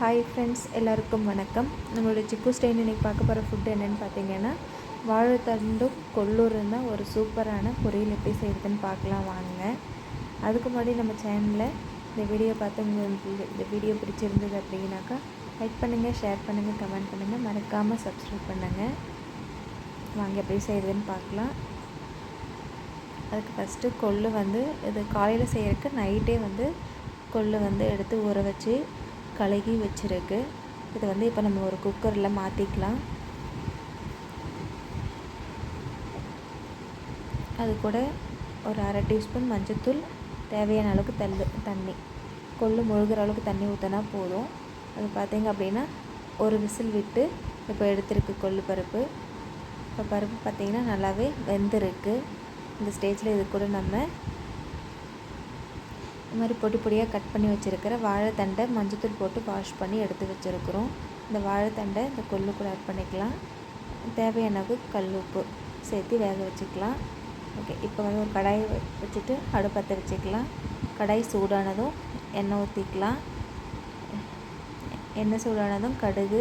Hi friends எல்லாருக்கும் வணக்கம். நம்மளோட சிக்கு ஸ்டைன் இன்றைக்கி பார்க்க போகிற ஃபுட் என்னென்னு பார்த்தீங்கன்னா வாழைத்தண்டும் கொள்ளூரும் தான் ஒரு சூப்பரான பொரியல் எப்படி செய்கிறதுன்னு பார்க்கலாம் வாங்க. அதுக்கு முன்னாடி நம்ம சேனலில் இந்த வீடியோ பார்த்து உங்களுக்கு இந்த வீடியோ பிடிச்சிருந்தது அப்படின்னாக்கா லைக் பண்ணுங்கள் ஷேர் பண்ணுங்கள் கமெண்ட் பண்ணுங்கள் மறக்காமல் சப்ஸ்கிரைப் பண்ணுங்கள் வாங்க எப்படி செய்கிறதுன்னு பார்க்கலாம். அதுக்கு ஃபஸ்ட்டு கொள்ளு வந்து இது காலையில் செய்கிறதுக்கு நைட்டே வந்து கொள்ளு வந்து எடுத்து ஊற வச்சு கழுகி வச்சுருக்கு. இது வந்து இப்போ நம்ம ஒரு குக்கரில் மாற்றிக்கலாம் அது கூட ஒரு அரை டீஸ்பூன் மஞ்சத்தூள் தேவையான அளவுக்கு தள்ளு தண்ணி. கொள்ளு முழுகிற அளவுக்கு தண்ணி ஊற்றினா போதும். அது பார்த்தீங்க அப்படின்னா ஒரு விசில் விட்டு இப்போ எடுத்துருக்கு கொள்ளு பருப்பு. இப்போ பருப்பு பார்த்திங்கன்னா நல்லாவே வெந்திருக்கு. இந்த ஸ்டேஜில் இது கூட நம்ம இந்த மாதிரி பொடி பொடியாக கட் பண்ணி வச்சுருக்கிற வாழைத்தண்டை மஞ்சத்தூள் போட்டு வாஷ் பண்ணி எடுத்து வச்சுருக்குறோம். இந்த வாழைத்தண்டை இந்த கொள்ளு கூட ஆட் பண்ணிக்கலாம். தேவையான அளவு கல் உப்பு சேர்த்து வேக வச்சுக்கலாம். ஓகே இப்போ வந்து ஒரு கடாய் வச்சுட்டு அடுப்பத்தை வச்சுக்கலாம். கடாய் சூடானதும் எண்ணெய் ஊற்றிக்கலாம் எண்ணெய் சூடானதும் கடுகு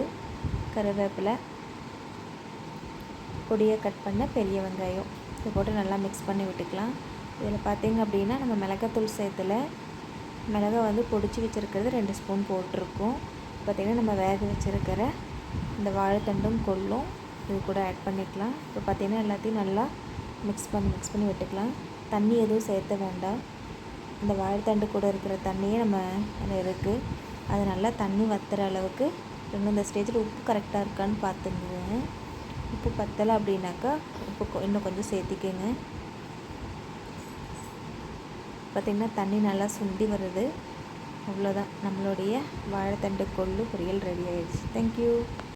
கருவேப்பிலை பொடியை கட் பண்ண பெரிய வெங்காயம். இதை போட்டு நல்லா மிக்ஸ் பண்ணி விட்டுக்கலாம். இதில் பார்த்திங்க அப்படின்னா நம்ம மிளகாத்தூள் சேர்த்துல மிளகா வந்து பொடிச்சு வச்சுருக்கிறது ரெண்டு ஸ்பூன் போட்டிருக்கோம். பார்த்திங்கன்னா நம்ம வேக வச்சுருக்கிற இந்த வாழைத்தண்டும் கொள்ளும் இது கூட ஆட் பண்ணிக்கலாம். இப்போ பார்த்திங்கன்னா எல்லாத்தையும் நல்லா மிக்ஸ் பண்ணி மிக்ஸ் பண்ணி விட்டுக்கலாம். தண்ணி எதுவும் சேர்த்த வேண்டாம். இந்த வாழைத்தண்டு கூட இருக்கிற தண்ணியே நம்ம அதில் இருக்குது அது நல்லா தண்ணி வத்துற அளவுக்கு இன்னும் இந்த ஸ்டேஜில் உப்பு கரெக்டாக இருக்கான்னு பார்த்துக்குங்க உப்பு பத்தலை அப்படின்னாக்கா உப்பு இன்னும் கொஞ்சம் சேர்த்திக்கங்க. பார்த்திங்கன்னா தண்ணி நல்லா சுண்டி வருது. அவ்வளோதான் நம்மளுடைய வாழைத்தண்டு கொள்ளு பொரியல் ரெடி ஆகிடுச்சு தேங்க்யூ